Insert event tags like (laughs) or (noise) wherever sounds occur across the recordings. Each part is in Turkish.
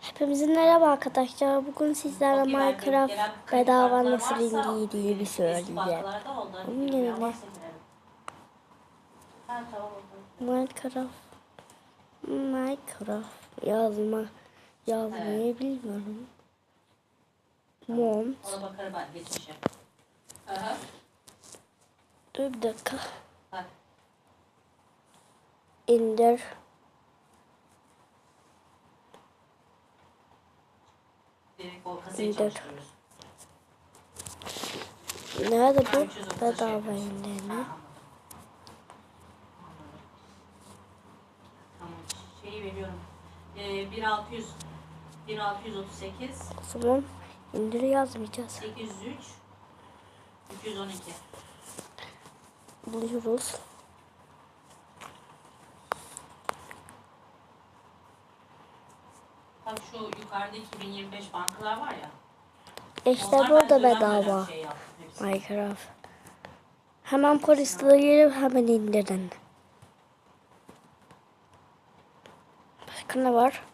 Hepimizin merhaba arkadaşlar. Bugün sizlerle Minecraft bedava nasıl indiği diye bir söyleyeceğim. Onun yerine-. Minecraft Minecraft yazma yazmayı bilmiyorum. Mont. Ona bakarım ben. Aha. Dur bir dakika. Bak. İndir. Çalıştırıyoruz. Nerede bu? 330 Bedava. Tamam. Şeyi veriyorum. Ee, 1600 1638 O zaman indir yazmayacağız. 803 312 Buluyoruz. Bak şu yukarıda 2025 bankalar var ya. İşte onlar burada ben dönem bedava. şey. Minecraft. Hemen Play girip hemen indirin. Başka ne var?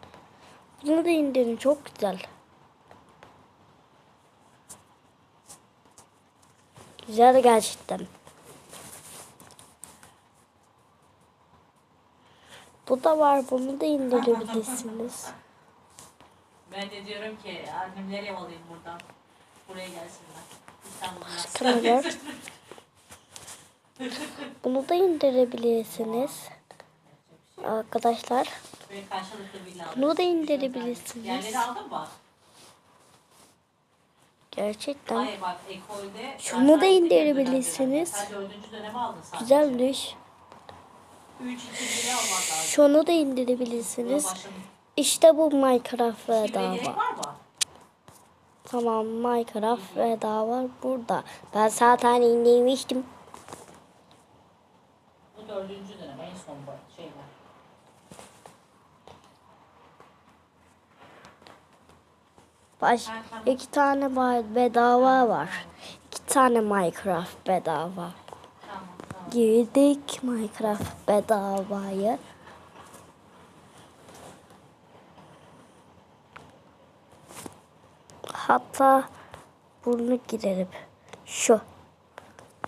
Bunu da indirin çok güzel. Güzel gerçekten. Bu da var. Bunu da indirebilirsiniz. Ben de diyorum ki annemleri alayım buradan. Buraya gelsinler. Var? (laughs) Bunu da indirebilirsiniz. Arkadaşlar. Bunu da indirebilirsiniz. Yerleri aldın mı? Gerçekten. Şunu da indirebilirsiniz. Güzelmiş. Şunu da indirebilirsiniz. İşte bu Minecraft var mı? Tamam Minecraft bedava burada. Ben zaten indirmiştim. Bu dördüncü dönem en son şeyler. Baş, iki tane bedava var. İki tane Minecraft bedava. Girdik Minecraft bedavaya. Hatta bunu girelim. Şu.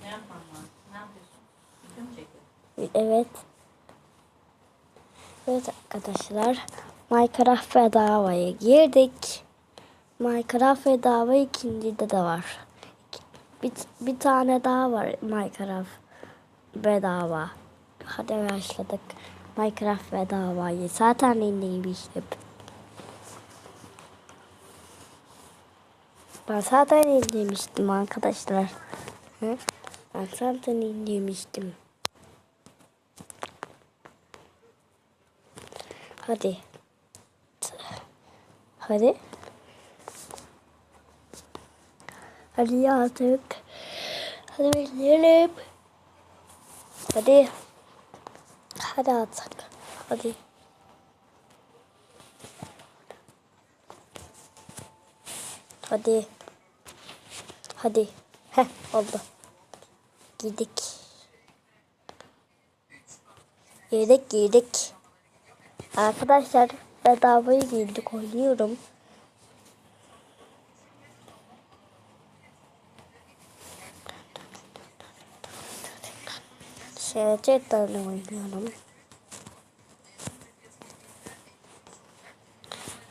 Ne yapmam lazım? Ne yapıyorsun? Video mu çekiyorsun? Evet. Evet arkadaşlar. Minecraft bedavaya girdik. Minecraft bedava ikincide de var. Bir, bir tane daha var Minecraft bedava. Hadi başladık. Minecraft bedavayı. Zaten indirmiştim. Ben zaten indirmiştim arkadaşlar. Hı? Ben zaten indirmiştim. Hadi. Hadi. Hadi artık. Hadi bekleyelim. Hadi. Hadi artık. Hadi. Hadi. Hadi. Heh oldu. Girdik. Girdik girdik. Arkadaşlar bedavaya girdik oynuyorum. Gerçekten oynuyorum.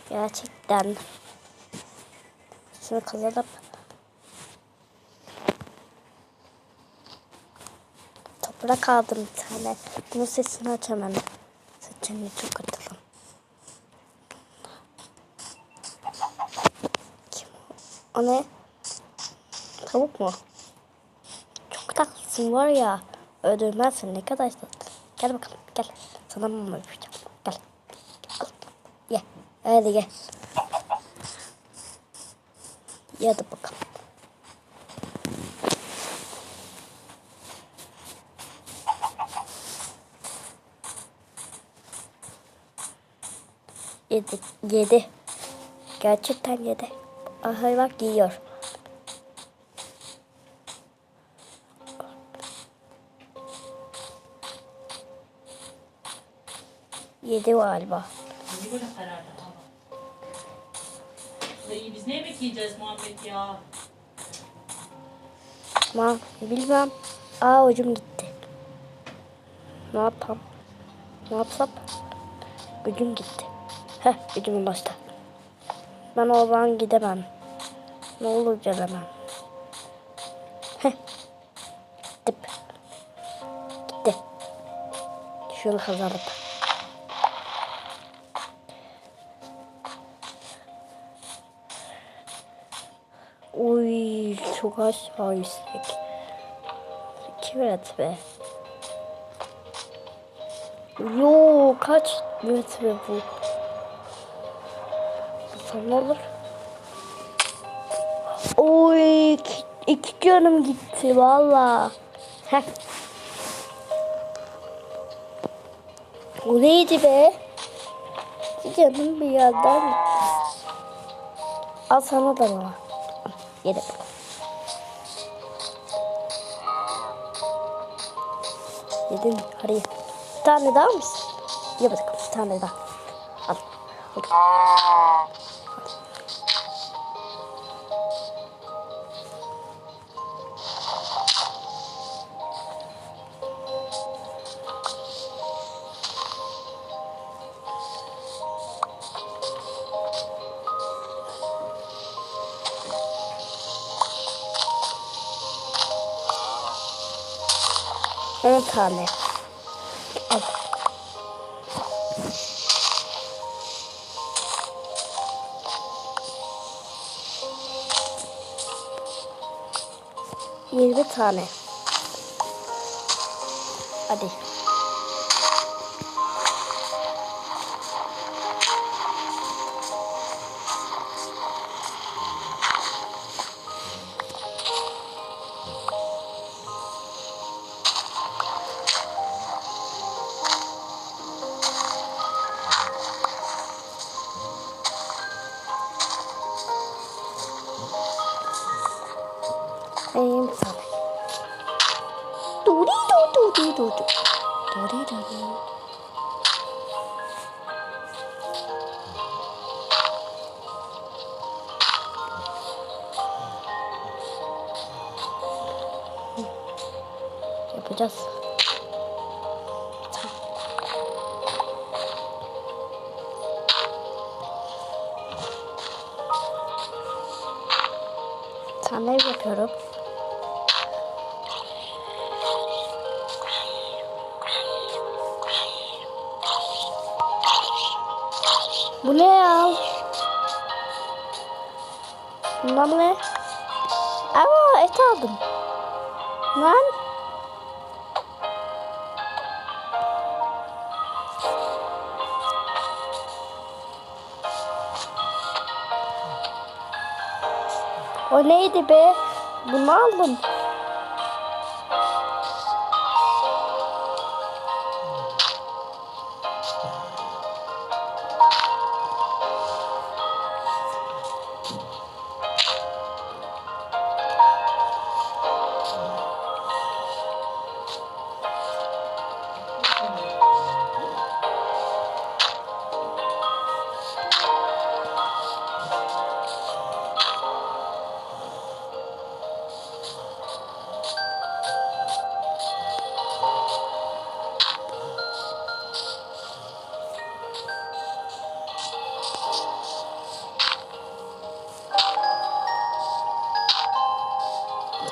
Gerçekten. Şunu kazanıp toprak aldım bir tane. Bunun sesini açamam. Saçını çok atalım. Kim o? O ne? Tavuk mu? Çok tatlısın var ya. Öldürmezsin ne kadar tatlı. Gel bakalım gel. Sana mama yapacağım. Gel. Al. Ye. Hadi gel. Ye hadi bakalım. Yedi. Yedi. Gerçekten yedi. Aha bak yiyor. Yedi galiba. Niye böyle karardı hava? Dayı biz ne yemek yiyeceğiz Muhammed ya? Ma bilmem. Aa ucum gitti. Ne yapam? Ne yapsam? Gücüm gitti. Heh gücüm başta. Ben oradan gidemem. Ne olur gelemem. Heh. Gittim. Gitti. Şunu kazanıp. Uy çok aşağı yüksek. İki metre. Yo kaç metre bu? alsam ne olur? Oy iki, iki canım gitti valla. Bu neydi be? İki canım bir yerden Al sana da baba. Yere bak. Yedim. Hadi. Bir tane daha mısın? Ye bakalım. Bir tane daha. Al. Al. 10 tane. Al. Yirmi tane. Hadi. 쌤 사랑 도리도도리도도 도리도리 늦었어. 자. 자네가 괴롭 Bu ne ya? Bundan ne? Aa et aldım. Lan. O neydi be? Bunu aldım.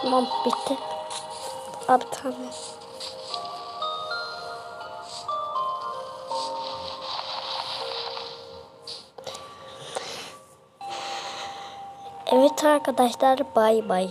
Tamam bitti. Bir tane. Evet arkadaşlar bay bay.